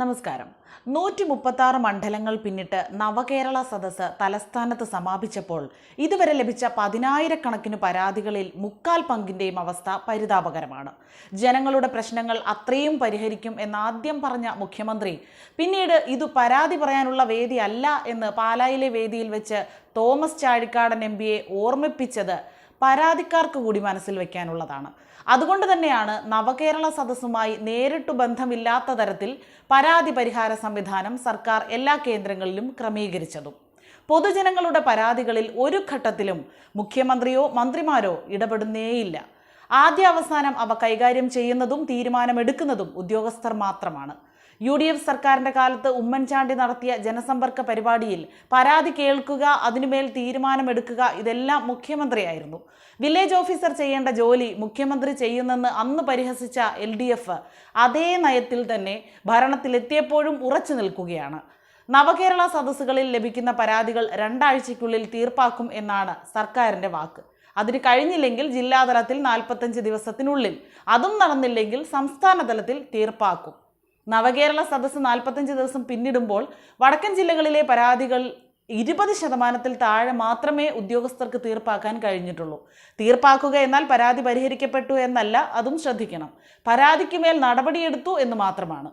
നമസ്കാരം. നൂറ്റി മുപ്പത്തി ആറ് മണ്ഡലങ്ങൾ പിന്നിട്ട് നവകേരള സദസ് തലസ്ഥാനത്ത് സമാപിച്ചപ്പോൾ ഇതുവരെ ലഭിച്ച പതിനായിരക്കണക്കിന് പരാതികളിൽ മുക്കാൽ പങ്കിന്റെയും അവസ്ഥ പരിതാപകരമാണ്. ജനങ്ങളുടെ പ്രശ്നങ്ങൾ അത്രയും പരിഹരിക്കും എന്നാദ്യം പറഞ്ഞ മുഖ്യമന്ത്രി പിന്നീട് ഇത് പരാതി പറയാനുള്ള വേദിയല്ല എന്ന് പാലായിലെ വേദിയിൽ വെച്ച് തോമസ് ചാഴിക്കാടൻ എം പിയെ ഓർമ്മിപ്പിച്ചത് പരാതിക്കാർക്ക് കൂടി മനസ്സിൽ വെക്കാനുള്ളതാണ്. അതുകൊണ്ട് തന്നെയാണ് നവകേരള സദസ്സുമായി നേരിട്ടു ബന്ധമില്ലാത്ത തരത്തിൽ പരാതി പരിഹാര സംവിധാനം സർക്കാർ എല്ലാ കേന്ദ്രങ്ങളിലും ക്രമീകരിച്ചതും. പൊതുജനങ്ങളുടെ പരാതികളിൽ ഒരു ഘട്ടത്തിലും മുഖ്യമന്ത്രിയോ മന്ത്രിമാരോ ഇടപെടുന്നേയില്ല. ആദ്യ അവസാനം അവ കൈകാര്യം ചെയ്യുന്നതും തീരുമാനമെടുക്കുന്നതും ഉദ്യോഗസ്ഥർ മാത്രമാണ്. യു ഡി എഫ് സർക്കാരിന്റെ കാലത്ത് ഉമ്മൻചാണ്ടി നടത്തിയ ജനസമ്പർക്ക പരിപാടിയിൽ പരാതി കേൾക്കുക അതിനുമേൽ തീരുമാനമെടുക്കുക ഇതെല്ലാം മുഖ്യമന്ത്രിയായിരുന്നു. വില്ലേജ് ഓഫീസർ ചെയ്യേണ്ട ജോലി മുഖ്യമന്ത്രി ചെയ്യുന്നെന്ന് അന്ന് പരിഹസിച്ച എൽ അതേ നയത്തിൽ തന്നെ ഭരണത്തിലെത്തിയപ്പോഴും ഉറച്ചു നിൽക്കുകയാണ്. നവകേരള സദസ്സുകളിൽ ലഭിക്കുന്ന പരാതികൾ രണ്ടാഴ്ചയ്ക്കുള്ളിൽ തീർപ്പാക്കും എന്നാണ് സർക്കാരിന്റെ വാക്ക്. അതിന് കഴിഞ്ഞില്ലെങ്കിൽ ജില്ലാതലത്തിൽ നാൽപ്പത്തഞ്ച് ദിവസത്തിനുള്ളിൽ അതും നടന്നില്ലെങ്കിൽ സംസ്ഥാന തലത്തിൽ തീർപ്പാക്കും. നവകേരള സദസ്സ് നാൽപ്പത്തഞ്ച് ദിവസം പിന്നിടുമ്പോൾ വടക്കൻ ജില്ലകളിലെ പരാതികൾ ഇരുപത് ശതമാനത്തിൽ താഴെ മാത്രമേ ഉദ്യോഗസ്ഥർക്ക് തീർപ്പാക്കാൻ കഴിഞ്ഞിട്ടുള്ളൂ. തീർപ്പാക്കുക എന്നാൽ പരാതി പരിഹരിക്കപ്പെട്ടു എന്നല്ല അതും ശ്രദ്ധിക്കണം. പരാതിക്കുമേൽ നടപടിയെടുത്തു എന്ന് മാത്രമാണ്.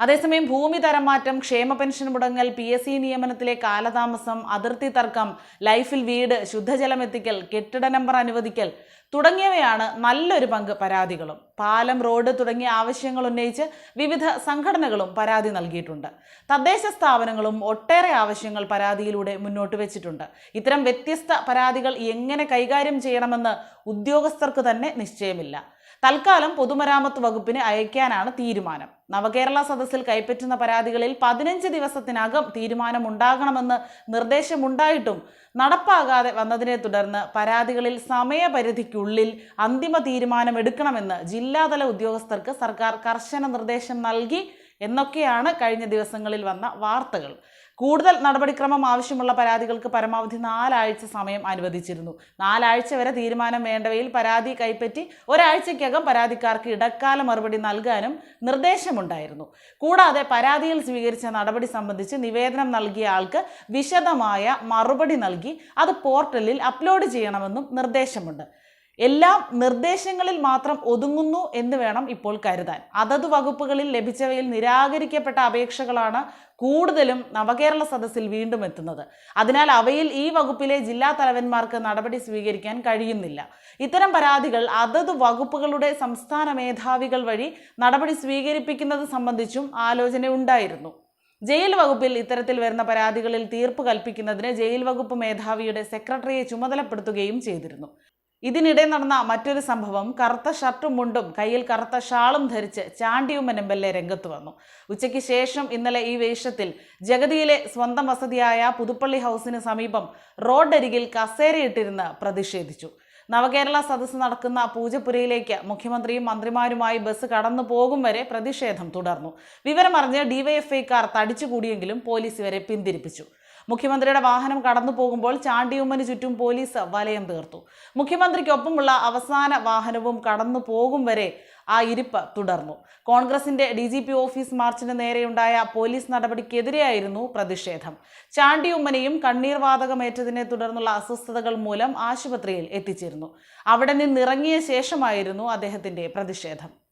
അതേസമയം ഭൂമി തരം മാറ്റം ക്ഷേമ പെൻഷൻ മുടങ്ങൽ പി എസ് സി നിയമനത്തിലെ കാലതാമസം അതിർത്തി തർക്കം ലൈഫിൽ വീട് ശുദ്ധജലം എത്തിക്കൽ കെട്ടിട നമ്പർ അനുവദിക്കൽ തുടങ്ങിയവയാണ് നല്ലൊരു പങ്ക് പരാതികളും. പാലം റോഡ് തുടങ്ങിയ ആവശ്യങ്ങൾ ഉന്നയിച്ച് വിവിധ സംഘടനകളും പരാതി നൽകിയിട്ടുണ്ട്. തദ്ദേശ സ്ഥാപനങ്ങളും ഒട്ടേറെ ആവശ്യങ്ങൾ പരാതിയിലൂടെ മുന്നോട്ട് വെച്ചിട്ടുണ്ട്. ഇത്തരം വ്യത്യസ്ത പരാതികൾ എങ്ങനെ കൈകാര്യം ചെയ്യണമെന്ന് ഉദ്യോഗസ്ഥർക്ക് തന്നെ നിശ്ചയമില്ല. തൽക്കാലം പൊതുമരാമത്ത് വകുപ്പിന് അയക്കാനാണ് തീരുമാനം. നവകേരള സദസ്സിൽ കൈപ്പറ്റുന്ന പരാതികളിൽ പതിനഞ്ച് ദിവസത്തിനകം തീരുമാനമുണ്ടാകണമെന്ന് നിർദ്ദേശമുണ്ടായിട്ടും നടപ്പാകാതെ വന്നതിനെ തുടർന്ന് പരാതികളിൽ സമയപരിധിക്കുള്ളിൽ അന്തിമ തീരുമാനമെടുക്കണമെന്ന് ജില്ലാതല ഉദ്യോഗസ്ഥർക്ക് സർക്കാർ കർശന നിർദ്ദേശം നൽകി എന്നൊക്കെയാണ് കഴിഞ്ഞ ദിവസങ്ങളിൽ വന്ന വാർത്തകൾ. കൂടുതൽ നടപടിക്രമം ആവശ്യമുള്ള പരാതികൾക്ക് പരമാവധി നാലാഴ്ച സമയം അനുവദിച്ചിരുന്നു. നാലാഴ്ച വരെ തീരുമാനം വേണ്ടവയിൽ പരാതി കൈപ്പറ്റി ഒരാഴ്ചയ്ക്കകം പരാതിക്കാർക്ക് ഇടക്കാല മറുപടി നൽകാനും നിർദ്ദേശമുണ്ടായിരുന്നു. കൂടാതെ പരാതിയിൽ സ്വീകരിച്ച നടപടി സംബന്ധിച്ച് നിവേദനം നൽകിയ ആൾക്ക് വിശദമായ മറുപടി നൽകി അത് പോർട്ടലിൽ അപ്ലോഡ് ചെയ്യണമെന്നും നിർദ്ദേശമുണ്ട്. എല്ലാം നിർദ്ദേശങ്ങളിൽ മാത്രം ഒതുങ്ങുന്നു എന്ന് വേണം ഇപ്പോൾ കരുതാൻ. അതത് വകുപ്പുകളിൽ ലഭിച്ചവയിൽ നിരാകരിക്കപ്പെട്ട അപേക്ഷകളാണ് കൂടുതലും നവകേരള സദസ്സിൽ വീണ്ടും എത്തുന്നത്. അതിനാൽ അവയിൽ ഈ വകുപ്പിലെ ജില്ലാ തലവന്മാർക്ക് നടപടി സ്വീകരിക്കാൻ കഴിയുന്നില്ല. ഇത്തരം പരാതികൾ അതത് വകുപ്പുകളുടെ സംസ്ഥാന മേധാവികൾ വഴി നടപടി സ്വീകരിപ്പിക്കുന്നത് സംബന്ധിച്ചും ആലോചന ഉണ്ടായിരുന്നു. ജയിൽ വകുപ്പിൽ ഇത്തരത്തിൽ വരുന്ന പരാതികളിൽ തീർപ്പ് കൽപ്പിക്കുന്നതിന് ജയിൽ വകുപ്പ് മേധാവിയുടെ സെക്രട്ടറിയെ ചുമതലപ്പെടുത്തുകയും ചെയ്തിരുന്നു. ഇതിനിടെ നടന്ന മറ്റൊരു സംഭവം കറുത്ത ഷർട്ടും മുണ്ടും കയ്യിൽ കറുത്ത ഷാളും ധരിച്ച് ചാണ്ടിയുമ്മൻ എം എൽ എ രംഗത്ത് വന്നു. ഉച്ചയ്ക്ക് ശേഷം ഇന്നലെ ഈ വേഷത്തിൽ ജഗതിയിലെ സ്വന്തം വസതിയായ പുതുപ്പള്ളി ഹൗസിന് സമീപം റോഡരികിൽ കസേരയിട്ടിരുന്ന് പ്രതിഷേധിച്ചു. നവകേരള സദസ്സ് നടക്കുന്ന പൂജപ്പുരയിലേക്ക് മുഖ്യമന്ത്രിയും മന്ത്രിമാരുമായി ബസ് കടന്നു പോകും വരെ പ്രതിഷേധം തുടർന്നു. വിവരമറിഞ്ഞ് ഡിവൈഎഫ്ഐക്കാർ തടിച്ചുകൂടിയെങ്കിലും പോലീസ് ഇവരെ പിന്തിരിപ്പിച്ചു. മുഖ്യമന്ത്രിയുടെ വാഹനം കടന്നു പോകുമ്പോൾ ചാണ്ടിയുമ്മന് ചുറ്റും പോലീസ് വലയം തീർത്തു. മുഖ്യമന്ത്രിക്കൊപ്പമുള്ള അവസാന വാഹനവും കടന്നു പോകും വരെ ആ ഇരിപ്പ് തുടർന്നു. കോൺഗ്രസിന്റെ ഡി ജി പി ഓഫീസ് മാർച്ചിന് നേരെയുണ്ടായ പോലീസ് നടപടിക്കെതിരെയായിരുന്നു പ്രതിഷേധം. ചാണ്ടിയുമ്മനെയും കണ്ണീർ വാതകമേറ്റതിനെ തുടർന്നുള്ള അസ്വസ്ഥതകൾ മൂലം ആശുപത്രിയിൽ എത്തിച്ചിരുന്നു. അവിടെ നിന്നിറങ്ങിയ ശേഷമായിരുന്നു അദ്ദേഹത്തിന്റെ പ്രതിഷേധം.